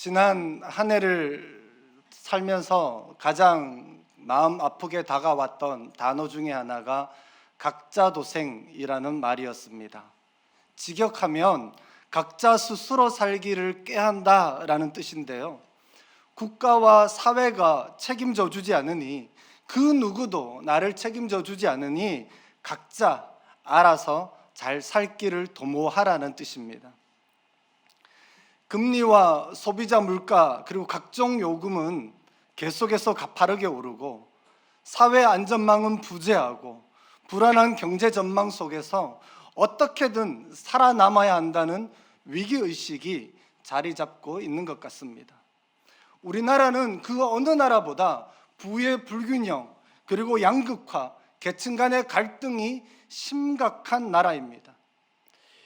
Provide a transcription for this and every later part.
지난 한 해를 살면서 가장 마음 아프게 다가왔던 단어 중에 하나가 각자 도생이라는 말이었습니다. 직역하면 각자 스스로 살기를 꾀한다라는 뜻인데요. 국가와 사회가 책임져 주지 않으니 그 누구도 나를 책임져 주지 않으니 각자 알아서 잘 살기를 도모하라는 뜻입니다. 금리와 소비자 물가 그리고 각종 요금은 계속해서 가파르게 오르고 사회 안전망은 부재하고 불안한 경제 전망 속에서 어떻게든 살아남아야 한다는 위기 의식이 자리 잡고 있는 것 같습니다. 우리나라는 그 어느 나라보다 부의 불균형 그리고 양극화, 계층 간의 갈등이 심각한 나라입니다.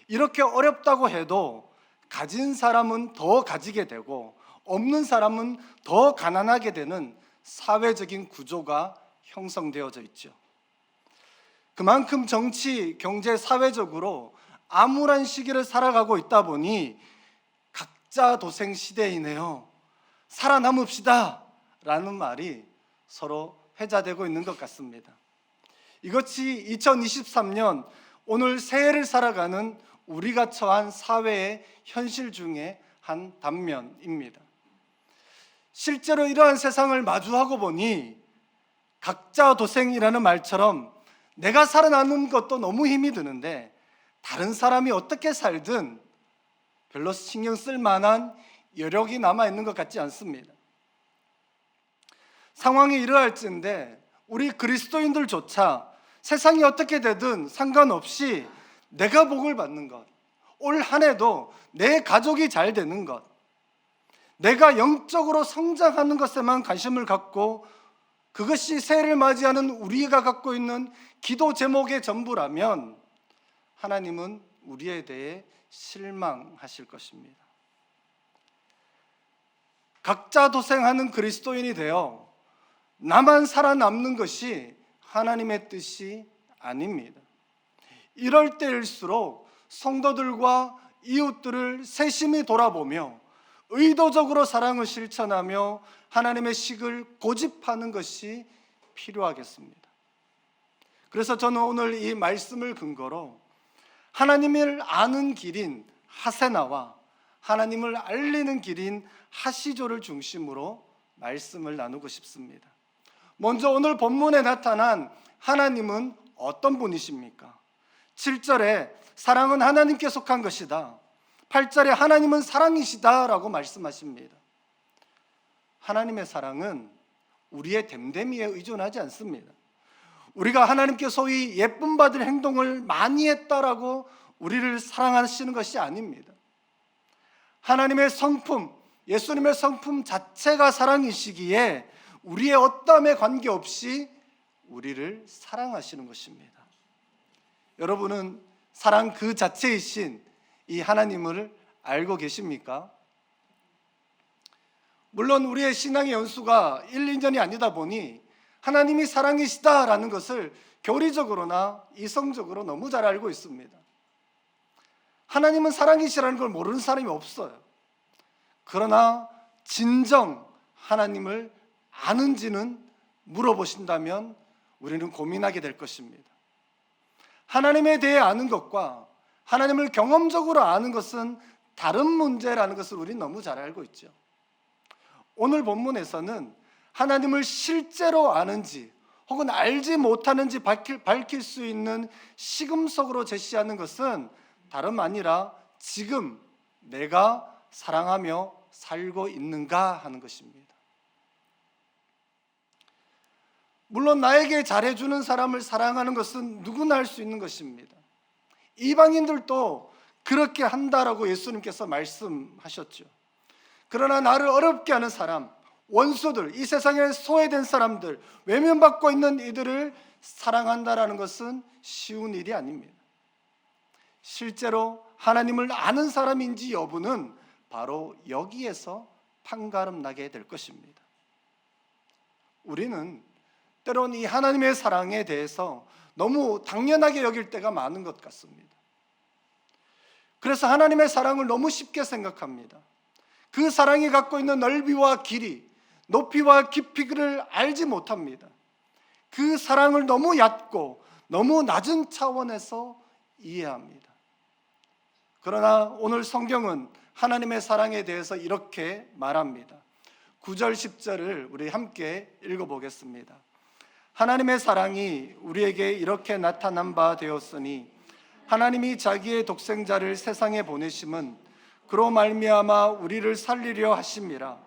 이렇게 어렵다고 해도 가진 사람은 더 가지게 되고 없는 사람은 더 가난하게 되는 사회적인 구조가 형성되어져 있죠. 그만큼 정치, 경제, 사회적으로 암울한 시기를 살아가고 있다 보니 각자 도생 시대이네요. 살아남읍시다. 라는 말이 서로 회자되고 있는 것 같습니다. 이것이 2023년 오늘 새해를 살아가는 우리가 처한 사회의 현실 중에 한 단면입니다. 실제로 이러한 세상을 마주하고 보니 각자 도생이라는 말처럼 내가 살아남는 것도 너무 힘이 드는데 다른 사람이 어떻게 살든 별로 신경 쓸 만한 여력이 남아 있는 것 같지 않습니다. 상황이 이러할진데 우리 그리스도인들조차 세상이 어떻게 되든 상관없이 내가 복을 받는 것, 올 한 해도 내 가족이 잘 되는 것, 내가 영적으로 성장하는 것에만 관심을 갖고 그것이 새해를 맞이하는 우리가 갖고 있는 기도 제목의 전부라면 하나님은 우리에 대해 실망하실 것입니다. 각자 도생하는 그리스도인이 되어 나만 살아남는 것이 하나님의 뜻이 아닙니다. 이럴 때일수록 성도들과 이웃들을 세심히 돌아보며 의도적으로 사랑을 실천하며 하나님의 식을 고집하는 것이 필요하겠습니다. 그래서 저는 오늘 이 말씀을 근거로 하나님을 아는 길인 하세나와 하나님을 알리는 길인 하시조를 중심으로 말씀을 나누고 싶습니다. 먼저 오늘 본문에 나타난 하나님은 어떤 분이십니까? 7절에 사랑은 하나님께 속한 것이다. 8절에 하나님은 사랑이시다라고 말씀하십니다. 하나님의 사랑은 우리의 됨됨이에 의존하지 않습니다. 우리가 하나님께 소위 예쁨 받을 행동을 많이 했다라고 우리를 사랑하시는 것이 아닙니다. 하나님의 성품, 예수님의 성품 자체가 사랑이시기에 우리의 어떠함에 관계없이 우리를 사랑하시는 것입니다. 여러분은 사랑 그 자체이신 이 하나님을 알고 계십니까? 물론 우리의 신앙의 연수가 1, 2년이 아니다 보니 하나님이 사랑이시다라는 것을 교리적으로나 이성적으로 너무 잘 알고 있습니다. 하나님은 사랑이시라는 걸 모르는 사람이 없어요. 그러나 진정 하나님을 아는지는 물어보신다면 우리는 고민하게 될 것입니다. 하나님에 대해 아는 것과 하나님을 경험적으로 아는 것은 다른 문제라는 것을 우리 너무 잘 알고 있죠. 오늘 본문에서는 하나님을 실제로 아는지 혹은 알지 못하는지 밝힐, 밝힐 수 있는 시금석으로 제시하는 것은 다름 아니라 지금 내가 사랑하며 살고 있는가 하는 것입니다. 물론 나에게 잘해주는 사람을 사랑하는 것은 누구나 할 수 있는 것입니다. 이방인들도 그렇게 한다라고 예수님께서 말씀하셨죠. 그러나 나를 어렵게 하는 사람, 원수들, 이 세상에 소외된 사람들, 외면받고 있는 이들을 사랑한다라는 것은 쉬운 일이 아닙니다. 실제로 하나님을 아는 사람인지 여부는 바로 여기에서 판가름 나게 될 것입니다. 우리는 때론 이 하나님의 사랑에 대해서 너무 당연하게 여길 때가 많은 것 같습니다. 그래서 하나님의 사랑을 너무 쉽게 생각합니다. 그 사랑이 갖고 있는 넓이와 길이, 높이와 깊이를 알지 못합니다. 그 사랑을 너무 얕고 너무 낮은 차원에서 이해합니다. 그러나 오늘 성경은 하나님의 사랑에 대해서 이렇게 말합니다. 9절 10절을 우리 함께 읽어 보겠습니다. 하나님의 사랑이 우리에게 이렇게 나타난 바 되었으니 하나님이 자기의 독생자를 세상에 보내심은 그로 말미암아 우리를 살리려 하심이라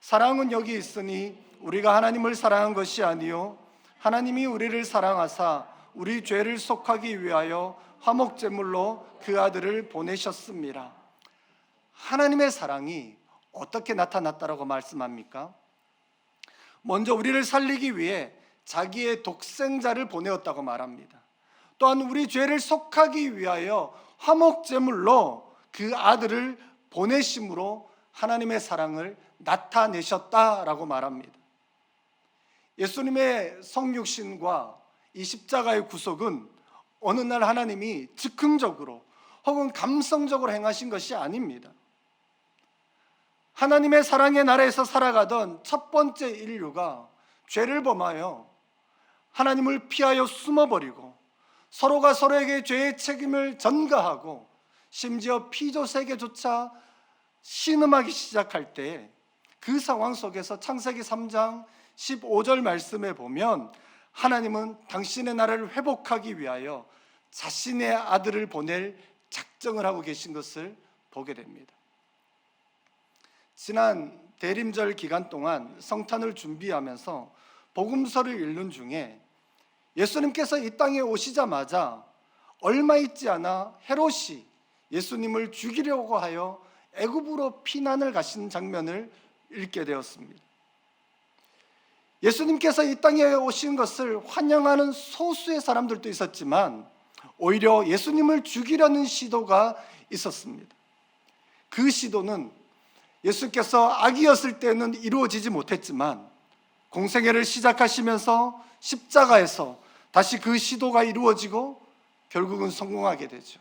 사랑은 여기 있으니 우리가 하나님을 사랑한 것이 아니요 하나님이 우리를 사랑하사 우리 죄를 속하기 위하여 화목 제물로 그 아들을 보내셨습니다. 하나님의 사랑이 어떻게 나타났다라고 말씀합니까? 먼저 우리를 살리기 위해 자기의 독생자를 보내었다고 말합니다. 또한 우리 죄를 속하기 위하여 화목 제물로 그 아들을 보내심으로 하나님의 사랑을 나타내셨다라고 말합니다. 예수님의 성육신과 이 십자가의 구속은 어느 날 하나님이 즉흥적으로 혹은 감성적으로 행하신 것이 아닙니다. 하나님의 사랑의 나라에서 살아가던 첫 번째 인류가 죄를 범하여 하나님을 피하여 숨어버리고 서로가 서로에게 죄의 책임을 전가하고 심지어 피조 세계조차 신음하기 시작할 때 그 상황 속에서 창세기 3장 15절 말씀에 보면 하나님은 당신의 나라를 회복하기 위하여 자신의 아들을 보낼 작정을 하고 계신 것을 보게 됩니다. 지난 대림절 기간 동안 성탄을 준비하면서 복음서를 읽는 중에 예수님께서 이 땅에 오시자마자 얼마 있지 않아 헤롯이 예수님을 죽이려고 하여 애굽으로 피난을 가신 장면을 읽게 되었습니다. 예수님께서 이 땅에 오신 것을 환영하는 소수의 사람들도 있었지만 오히려 예수님을 죽이려는 시도가 있었습니다. 그 시도는 예수께서 아기였을 때는 이루어지지 못했지만 공생애를 시작하시면서 십자가에서 다시 그 시도가 이루어지고 결국은 성공하게 되죠.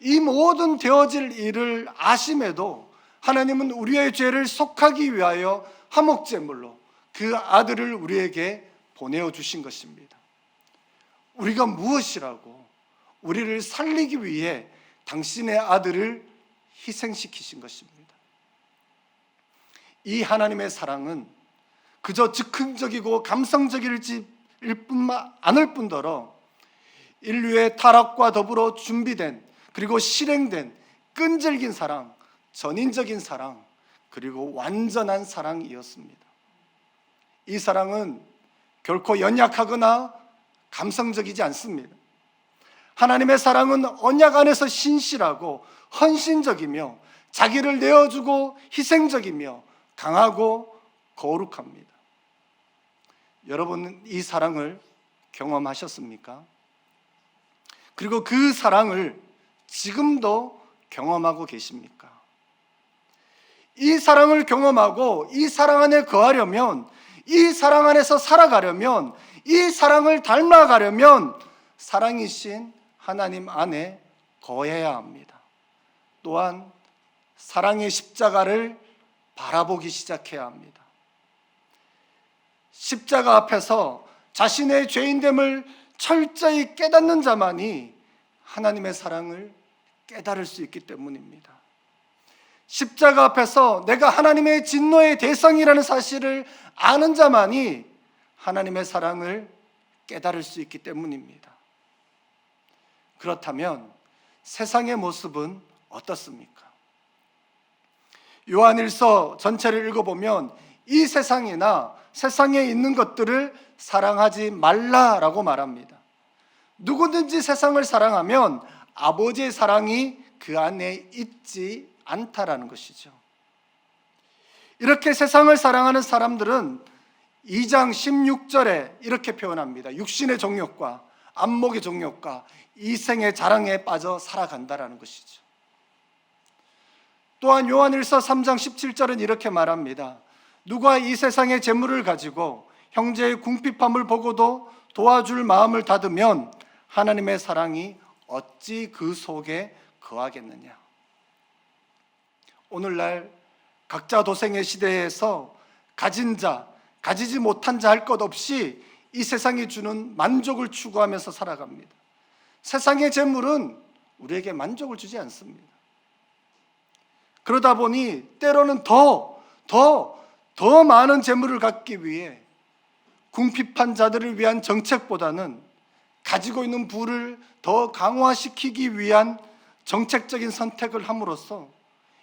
이 모든 되어질 일을 아심에도 하나님은 우리의 죄를 속하기 위하여 화목제물로 그 아들을 우리에게 보내어 주신 것입니다. 우리가 무엇이라고 우리를 살리기 위해 당신의 아들을 희생시키신 것입니다. 이 하나님의 사랑은 그저 즉흥적이고 감성적일 뿐만 않을 뿐더러 인류의 타락과 더불어 준비된 그리고 실행된 끈질긴 사랑, 전인적인 사랑, 그리고 완전한 사랑이었습니다. 이 사랑은 결코 연약하거나 감성적이지 않습니다. 하나님의 사랑은 언약 안에서 신실하고 헌신적이며 자기를 내어주고 희생적이며 강하고 거룩합니다. 여러분은 이 사랑을 경험하셨습니까? 그리고 그 사랑을 지금도 경험하고 계십니까? 이 사랑을 경험하고 이 사랑 안에 거하려면 이 사랑 안에서 살아가려면 이 사랑을 닮아가려면 사랑이신 하나님 안에 거해야 합니다. 또한 사랑의 십자가를 바라보기 시작해야 합니다. 십자가 앞에서 자신의 죄인됨을 철저히 깨닫는 자만이 하나님의 사랑을 깨달을 수 있기 때문입니다. 십자가 앞에서 내가 하나님의 진노의 대상이라는 사실을 아는 자만이 하나님의 사랑을 깨달을 수 있기 때문입니다. 그렇다면 세상의 모습은 어떻습니까? 요한일서 전체를 읽어보면 이 세상이나 세상에 있는 것들을 사랑하지 말라라고 말합니다. 누구든지 세상을 사랑하면 아버지의 사랑이 그 안에 있지 않다라는 것이죠. 이렇게 세상을 사랑하는 사람들은 2장 16절에 이렇게 표현합니다. 육신의 정욕과 안목의 정욕과 이생의 자랑에 빠져 살아간다라는 것이죠. 또한 요한일서 3장 17절은 이렇게 말합니다. 누가 이 세상의 재물을 가지고 형제의 궁핍함을 보고도 도와줄 마음을 닫으면 하나님의 사랑이 어찌 그 속에 거하겠느냐. 오늘날 각자 도생의 시대에서 가진 자, 가지지 못한 자 할 것 없이 이 세상이 주는 만족을 추구하면서 살아갑니다. 세상의 재물은 우리에게 만족을 주지 않습니다. 그러다 보니 때로는 더, 더, 더 많은 재물을 갖기 위해 궁핍한 자들을 위한 정책보다는 가지고 있는 부를 더 강화시키기 위한 정책적인 선택을 함으로써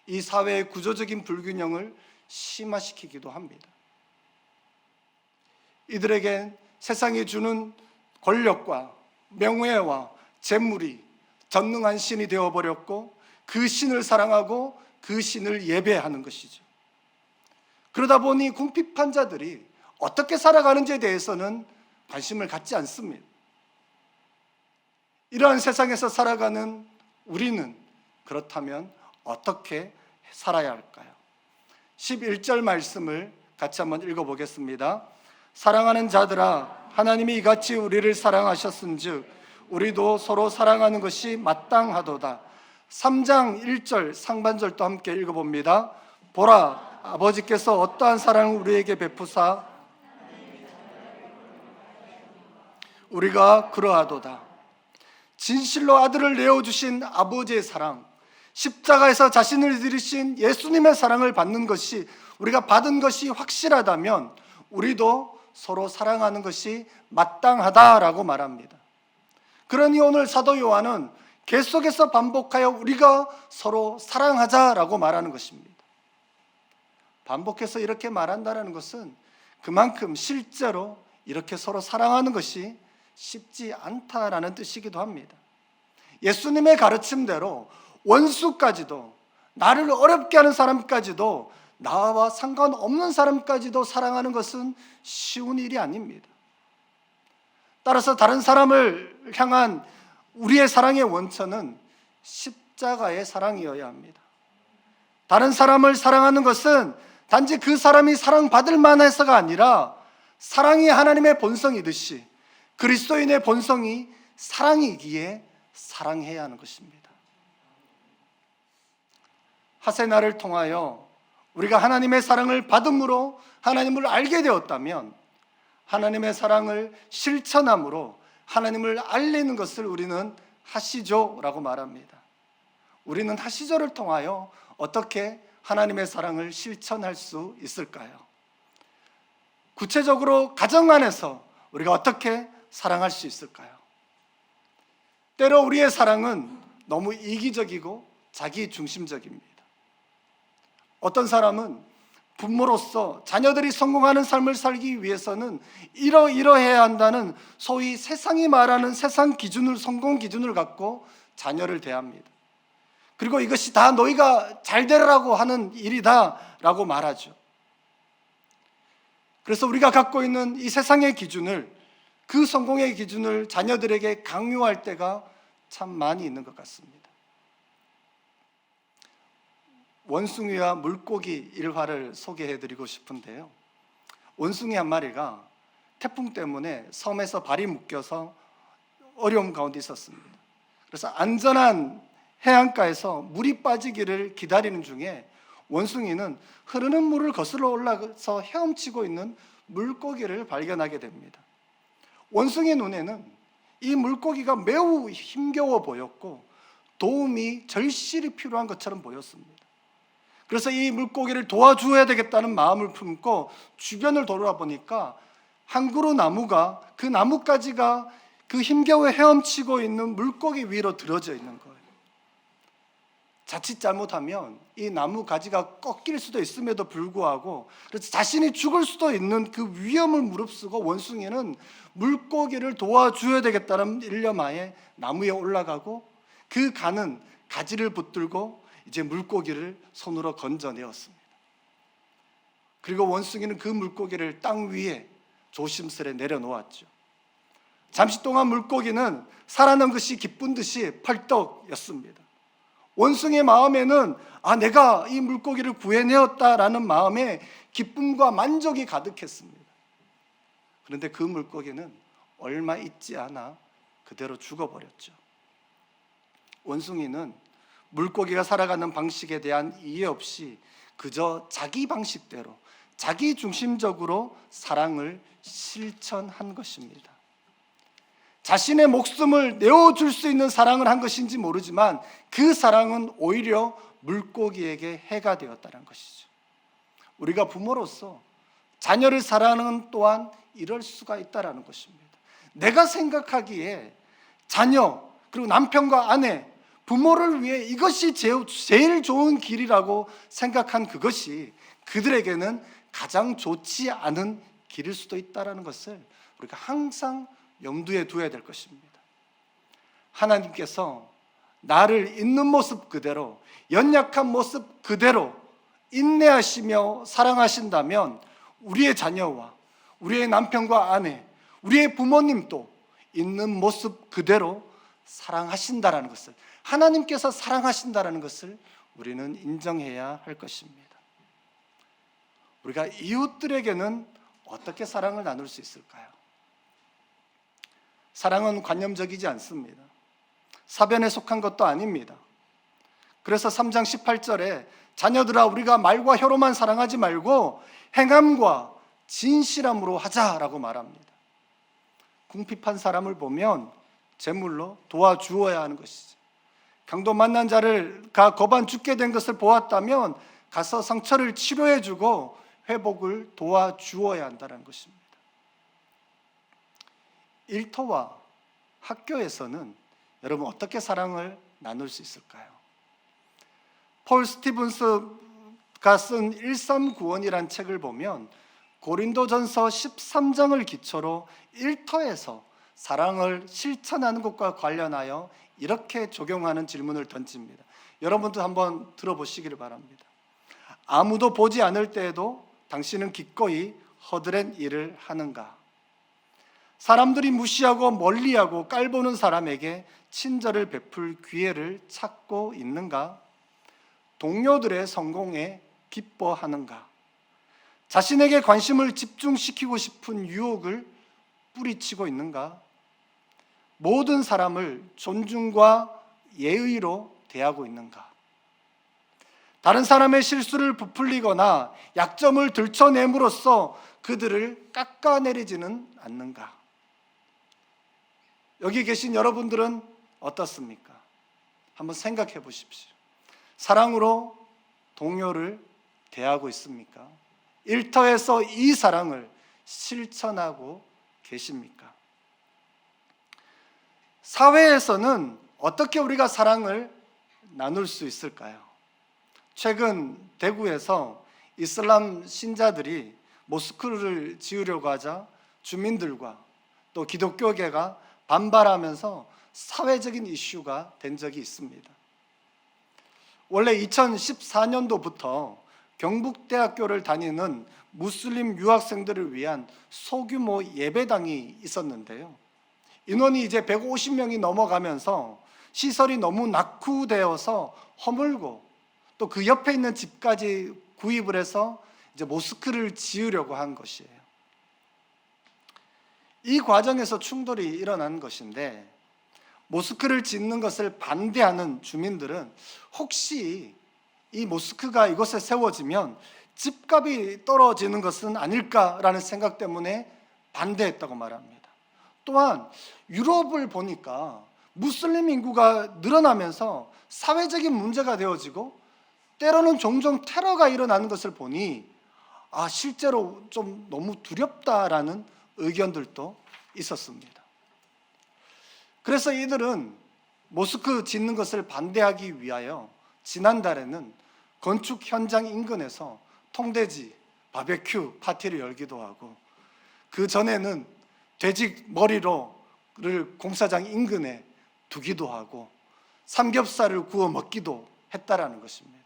이 사회의 구조적인 불균형을 심화시키기도 합니다. 이들에겐 세상이 주는 권력과 명예와 재물이 전능한 신이 되어버렸고 그 신을 사랑하고 그 신을 예배하는 것이죠. 그러다 보니 궁핍한 자들이 어떻게 살아가는지에 대해서는 관심을 갖지 않습니다. 이러한 세상에서 살아가는 우리는 그렇다면 어떻게 살아야 할까요? 11절 말씀을 같이 한번 읽어보겠습니다. 사랑하는 자들아 하나님이 이같이 우리를 사랑하셨은 즉 우리도 서로 사랑하는 것이 마땅하도다. 3장 1절 상반절도 함께 읽어봅니다. 보라 아버지께서 어떠한 사랑을 우리에게 베푸사 우리가 그러하도다. 진실로 아들을 내어 주신 아버지의 사랑, 십자가에서 자신을 들이신 예수님의 사랑을 받는 것이 우리가 받은 것이 확실하다면 우리도 서로 사랑하는 것이 마땅하다라고 말합니다. 그러니 오늘 사도 요한은 계속해서 반복하여 우리가 서로 사랑하자라고 말하는 것입니다. 반복해서 이렇게 말한다는 것은 그만큼 실제로 이렇게 서로 사랑하는 것이 쉽지 않다라는 뜻이기도 합니다. 예수님의 가르침대로 원수까지도 나를 어렵게 하는 사람까지도 나와 상관없는 사람까지도 사랑하는 것은 쉬운 일이 아닙니다. 따라서 다른 사람을 향한 우리의 사랑의 원천은 십자가의 사랑이어야 합니다. 다른 사람을 사랑하는 것은 단지 그 사람이 사랑받을 만해서가 아니라 사랑이 하나님의 본성이듯이 그리스도인의 본성이 사랑이기에 사랑해야 하는 것입니다. 하세나를 통하여 우리가 하나님의 사랑을 받음으로 하나님을 알게 되었다면 하나님의 사랑을 실천함으로 하나님을 알리는 것을 우리는 하시죠라고 말합니다. 우리는 하시죠를 통하여 어떻게 하나님의 사랑을 실천할 수 있을까요? 구체적으로 가정 안에서 우리가 어떻게 사랑할 수 있을까요? 때로 우리의 사랑은 너무 이기적이고 자기 중심적입니다. 어떤 사람은 부모로서 자녀들이 성공하는 삶을 살기 위해서는 이러이러해야 한다는 소위 세상이 말하는 세상 기준을 성공 기준을 갖고 자녀를 대합니다. 그리고 이것이 다 너희가 잘 되라고 하는 일이다라고 말하죠. 그래서 우리가 갖고 있는 이 세상의 기준을 그 성공의 기준을 자녀들에게 강요할 때가 참 많이 있는 것 같습니다. 원숭이와 물고기 일화를 소개해 드리고 싶은데요. 원숭이 한 마리가 태풍 때문에 섬에서 발이 묶여서 어려움 가운데 있었습니다. 그래서 안전한 해안가에서 물이 빠지기를 기다리는 중에 원숭이는 흐르는 물을 거슬러 올라서 헤엄치고 있는 물고기를 발견하게 됩니다. 원숭이 눈에는 이 물고기가 매우 힘겨워 보였고 도움이 절실히 필요한 것처럼 보였습니다. 그래서 이 물고기를 도와줘야 되겠다는 마음을 품고 주변을 돌아보니까 한 그루 나무가 그 나뭇가지가 그 힘겨워 헤엄치고 있는 물고기 위로 들어져 있는 거예요. 자칫 잘못하면 이 나무 가지가 꺾일 수도 있음에도 불구하고 그래서 자신이 죽을 수도 있는 그 위험을 무릅쓰고 원숭이는 물고기를 도와줘야 되겠다는 일념하에 나무에 올라가고 그 가는 가지를 붙들고 이제 물고기를 손으로 건져내었습니다. 그리고 원숭이는 그 물고기를 땅 위에 조심스레 내려놓았죠. 잠시 동안 물고기는 살아난 것이 기쁜 듯이 펄떡였습니다. 원숭이의 마음에는 아 내가 이 물고기를 구해내었다라는 마음에 기쁨과 만족이 가득했습니다. 그런데 그 물고기는 얼마 있지 않아 그대로 죽어버렸죠. 원숭이는 물고기가 살아가는 방식에 대한 이해 없이 그저 자기 방식대로 자기 중심적으로 사랑을 실천한 것입니다. 자신의 목숨을 내어줄 수 있는 사랑을 한 것인지 모르지만 그 사랑은 오히려 물고기에게 해가 되었다는 것이죠. 우리가 부모로서 자녀를 사랑하는 또한 이럴 수가 있다라는 것입니다. 내가 생각하기에 자녀 그리고 남편과 아내 부모를 위해 이것이 제일- 좋은 길이라고 생각한 그것이 그들에게는 가장 좋지 않은 길일 수도 있다라는 것을 우리가 항상 염두에 두어야 될 것입니다. 하나님께서 나를 있는 모습 그대로 연약한 모습 그대로 인내하시며 사랑하신다면 우리의 자녀와 우리의 남편과 아내, 우리의 부모님도 있는 모습 그대로 사랑하신다라는 것을 하나님께서 사랑하신다라는 것을 우리는 인정해야 할 것입니다. 우리가 이웃들에게는 어떻게 사랑을 나눌 수 있을까요? 사랑은 관념적이지 않습니다. 사변에 속한 것도 아닙니다. 그래서 3장 18절에 자녀들아 우리가 말과 혀로만 사랑하지 말고 행함과 진실함으로 하자라고 말합니다. 궁핍한 사람을 보면 제물로 도와주어야 하는 것이죠. 강도 만난 자를 가 거반 죽게 된 것을 보았다면 가서 상처를 치료해 주고 회복을 도와주어야 한다는 것입니다. 일터와 학교에서는 여러분 어떻게 사랑을 나눌 수 있을까요? 폴 스티븐스가 쓴 13구원이란 책을 보면 고린도전서 13장을 기초로 일터에서 사랑을 실천하는 것과 관련하여 이렇게 적용하는 질문을 던집니다. 여러분도 한번 들어보시기를 바랍니다. 아무도 보지 않을 때에도 당신은 기꺼이 허드렛 일을 하는가? 사람들이 무시하고 멀리하고 깔보는 사람에게 친절을 베풀 기회를 찾고 있는가? 동료들의 성공에 기뻐하는가? 자신에게 관심을 집중시키고 싶은 유혹을 뿌리치고 있는가? 모든 사람을 존중과 예의로 대하고 있는가? 다른 사람의 실수를 부풀리거나 약점을 들춰냄으로써 그들을 깎아내리지는 않는가? 여기 계신 여러분들은 어떻습니까? 한번 생각해 보십시오. 사랑으로 동료를 대하고 있습니까? 일터에서 이 사랑을 실천하고 계십니까? 사회에서는 어떻게 우리가 사랑을 나눌 수 있을까요? 최근 대구에서 이슬람 신자들이 모스크를 지으려고 하자 주민들과 또 기독교계가 반발하면서 사회적인 이슈가 된 적이 있습니다. 원래 2014년도부터 경북대학교를 다니는 무슬림 유학생들을 위한 소규모 예배당이 있었는데요. 인원이 이제 150명이 넘어가면서 시설이 너무 낙후되어서 허물고 또 그 옆에 있는 집까지 구입을 해서 이제 모스크를 지으려고 한 것이에요. 이 과정에서 충돌이 일어난 것인데 모스크를 짓는 것을 반대하는 주민들은 혹시 이 모스크가 이곳에 세워지면 집값이 떨어지는 것은 아닐까라는 생각 때문에 반대했다고 말합니다. 또한 유럽을 보니까 무슬림 인구가 늘어나면서 사회적인 문제가 되어지고 때로는 종종 테러가 일어나는 것을 보니 아 실제로 좀 너무 두렵다라는 의견들도 있었습니다. 그래서 이들은 모스크 짓는 것을 반대하기 위하여 지난달에는 건축 현장 인근에서 통돼지 바베큐 파티를 열기도 하고 그 전에는 돼지 머리로를 공사장 인근에 두기도 하고 삼겹살을 구워 먹기도 했다라는 것입니다.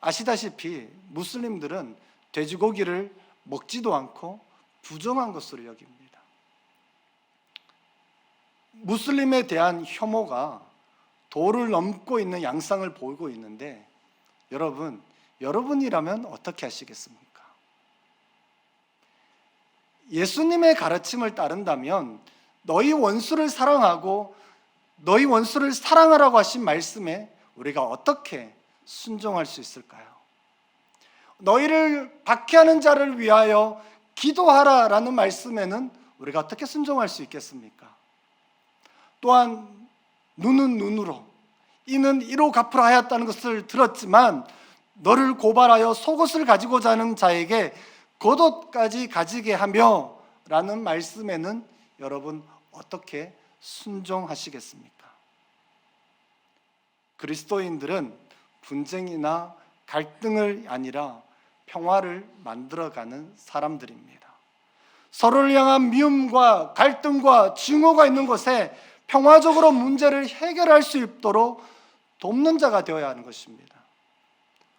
아시다시피 무슬림들은 돼지고기를 먹지도 않고 부정한 것으로 여깁니다. 무슬림에 대한 혐오가 도를 넘고 있는 양상을 보이고 있는데 여러분, 여러분이라면 어떻게 하시겠습니까? 예수님의 가르침을 따른다면 너희 원수를 사랑하고 너희 원수를 사랑하라고 하신 말씀에 우리가 어떻게 순종할 수 있을까요? 너희를 박해하는 자를 위하여 기도하라라는 말씀에는 우리가 어떻게 순종할 수 있겠습니까? 또한 눈은 눈으로 이는 이로 갚으라 하였다는 것을 들었지만 너를 고발하여 속옷을 가지고 자는 자에게 겉옷까지 가지게 하며 라는 말씀에는 여러분 어떻게 순종하시겠습니까? 그리스도인들은 분쟁이나 갈등을 아니라 평화를 만들어가는 사람들입니다. 서로를 향한 미움과 갈등과 증오가 있는 곳에 평화적으로 문제를 해결할 수 있도록 돕는 자가 되어야 하는 것입니다.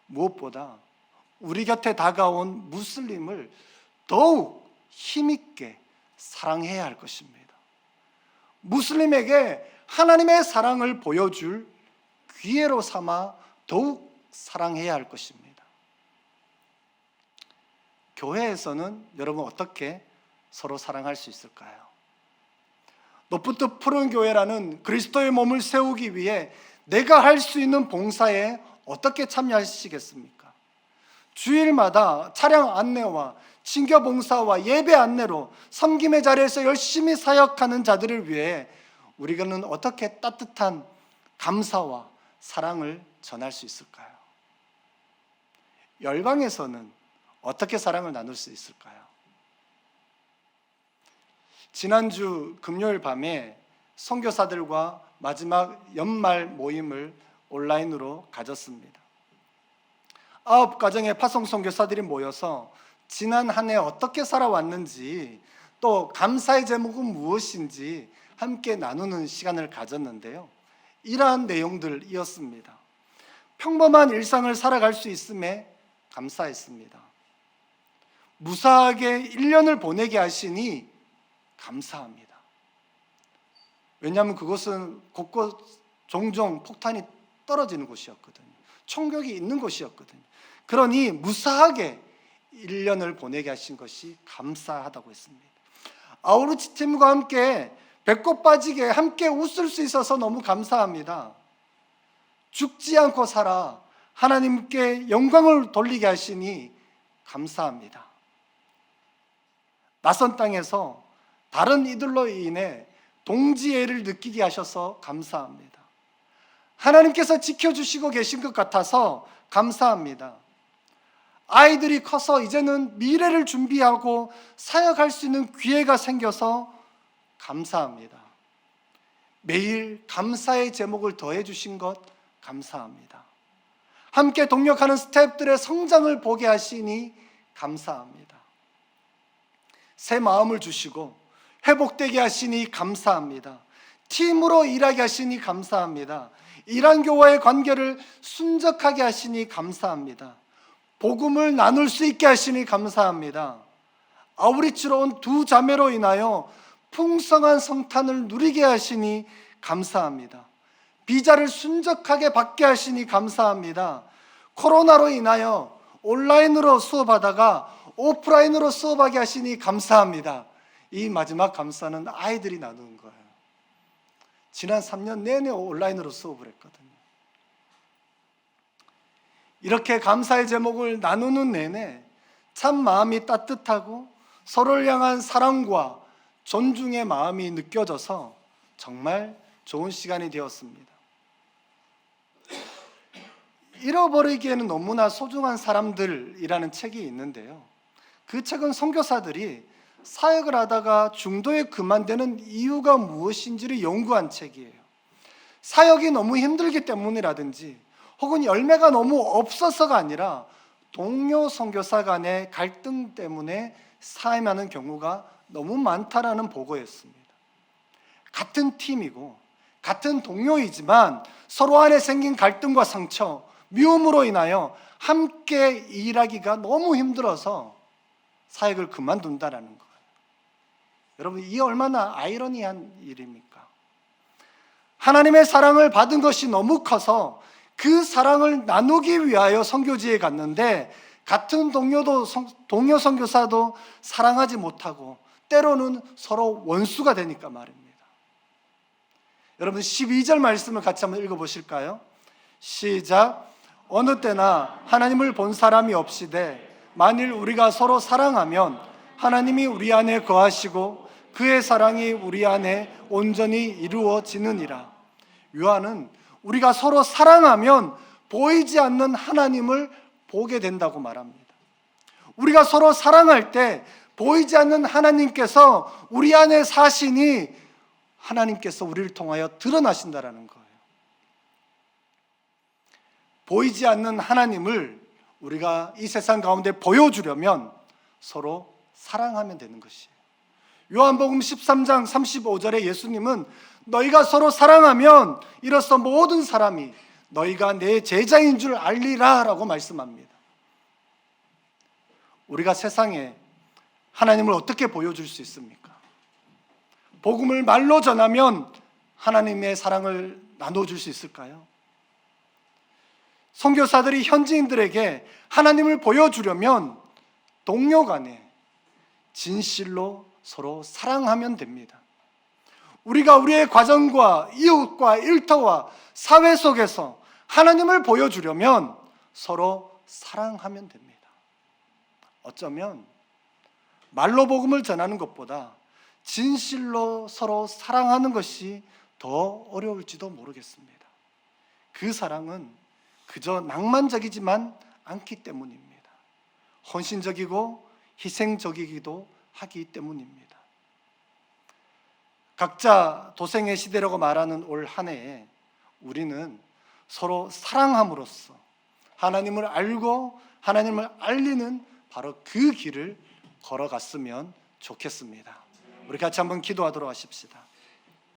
무엇보다 우리 곁에 다가온 무슬림을 더욱 힘있게 사랑해야 할 것입니다. 무슬림에게 하나님의 사랑을 보여줄 기회로 삼아 더욱 사랑해야 할 것입니다. 교회에서는 여러분 어떻게 서로 사랑할 수 있을까요? 높부터 푸른 교회라는 그리스도의 몸을 세우기 위해 내가 할 수 있는 봉사에 어떻게 참여하시겠습니까? 주일마다 차량 안내와 친교 봉사와 예배 안내로 섬김의 자리에서 열심히 사역하는 자들을 위해 우리는 어떻게 따뜻한 감사와 사랑을 전할 수 있을까요? 열방에서는 어떻게 사랑을 나눌 수 있을까요? 지난주 금요일 밤에 선교사들과 마지막 연말 모임을 온라인으로 가졌습니다. 아홉 가정의 파송 선교사들이 모여서 지난 한 해 어떻게 살아왔는지 또 감사의 제목은 무엇인지 함께 나누는 시간을 가졌는데요. 이러한 내용들이었습니다. 평범한 일상을 살아갈 수 있음에 감사했습니다. 무사하게 1년을 보내게 하시니 감사합니다. 왜냐하면 그곳은 곳곳 종종 폭탄이 떨어지는 곳이었거든요. 총격이 있는 곳이었거든요. 그러니 무사하게 1년을 보내게 하신 것이 감사하다고 했습니다. 아우르치 팀과 함께 배꼽 빠지게 함께 웃을 수 있어서 너무 감사합니다. 죽지 않고 살아 하나님께 영광을 돌리게 하시니 감사합니다. 낯선 땅에서 다른 이들로 인해 동지애를 느끼게 하셔서 감사합니다. 하나님께서 지켜주시고 계신 것 같아서 감사합니다. 아이들이 커서 이제는 미래를 준비하고 사역할 수 있는 기회가 생겨서 감사합니다. 매일 감사의 제목을 더해 주신 것 감사합니다. 함께 동력하는 스태프들의 성장을 보게 하시니 감사합니다. 새 마음을 주시고 회복되게 하시니 감사합니다. 팀으로 일하게 하시니 감사합니다. 이란 교와의 관계를 순적하게 하시니 감사합니다. 복음을 나눌 수 있게 하시니 감사합니다. 아우리치로 온 두 자매로 인하여 풍성한 성탄을 누리게 하시니 감사합니다. 비자를 순적하게 받게 하시니 감사합니다. 코로나로 인하여 온라인으로 수업하다가 오프라인으로 수업하게 하시니 감사합니다. 이 마지막 감사는 아이들이 나누는 거예요. 지난 3년 내내 온라인으로 수업을 했거든요. 이렇게 감사의 제목을 나누는 내내 참 마음이 따뜻하고 서로를 향한 사랑과 존중의 마음이 느껴져서 정말 좋은 시간이 되었습니다. 잃어버리기에는 너무나 소중한 사람들이라는 책이 있는데요. 그 책은 선교사들이 사역을 하다가 중도에 그만되는 이유가 무엇인지를 연구한 책이에요. 사역이 너무 힘들기 때문이라든지 혹은 열매가 너무 없어서가 아니라 동료 선교사 간의 갈등 때문에 사임하는 경우가 너무 많다라는 보고였습니다. 같은 팀이고 같은 동료이지만 서로 안에 생긴 갈등과 상처, 미움으로 인하여 함께 일하기가 너무 힘들어서 사역을 그만둔다라는 거예요. 여러분, 이 얼마나 아이러니한 일입니까? 하나님의 사랑을 받은 것이 너무 커서 그 사랑을 나누기 위하여 선교지에 갔는데 같은 동료도 동료 선교사도 사랑하지 못하고 때로는 서로 원수가 되니까 말입니다. 여러분 12절 말씀을 같이 한번 읽어 보실까요? 시작. 어느 때나 하나님을 본 사람이 없이되 만일 우리가 서로 사랑하면 하나님이 우리 안에 거하시고 그의 사랑이 우리 안에 온전히 이루어지느니라. 요한은 우리가 서로 사랑하면 보이지 않는 하나님을 보게 된다고 말합니다. 우리가 서로 사랑할 때 보이지 않는 하나님께서 우리 안에 사시니 하나님께서 우리를 통하여 드러나신다라는 거예요. 보이지 않는 하나님을 우리가 이 세상 가운데 보여주려면 서로 사랑하면 되는 것이에요. 요한복음 13장 35절에 예수님은 너희가 서로 사랑하면 이로써 모든 사람이 너희가 내 제자인 줄 알리라 라고 말씀합니다. 우리가 세상에 하나님을 어떻게 보여줄 수 있습니까? 복음을 말로 전하면 하나님의 사랑을 나눠줄 수 있을까요? 선교사들이 현지인들에게 하나님을 보여주려면 동료 간에 진실로 서로 사랑하면 됩니다. 우리가 우리의 과정과 이웃과 일터와 사회 속에서 하나님을 보여주려면 서로 사랑하면 됩니다. 어쩌면 말로 복음을 전하는 것보다 진실로 서로 사랑하는 것이 더 어려울지도 모르겠습니다. 그 사랑은 그저 낭만적이지만 않기 때문입니다. 헌신적이고 희생적이기도 하기 때문입니다. 각자 도생의 시대라고 말하는 올 한 해에 우리는 서로 사랑함으로써 하나님을 알고 하나님을 알리는 바로 그 길을 걸어갔으면 좋겠습니다. 우리 같이 한번 기도하도록 하십시다.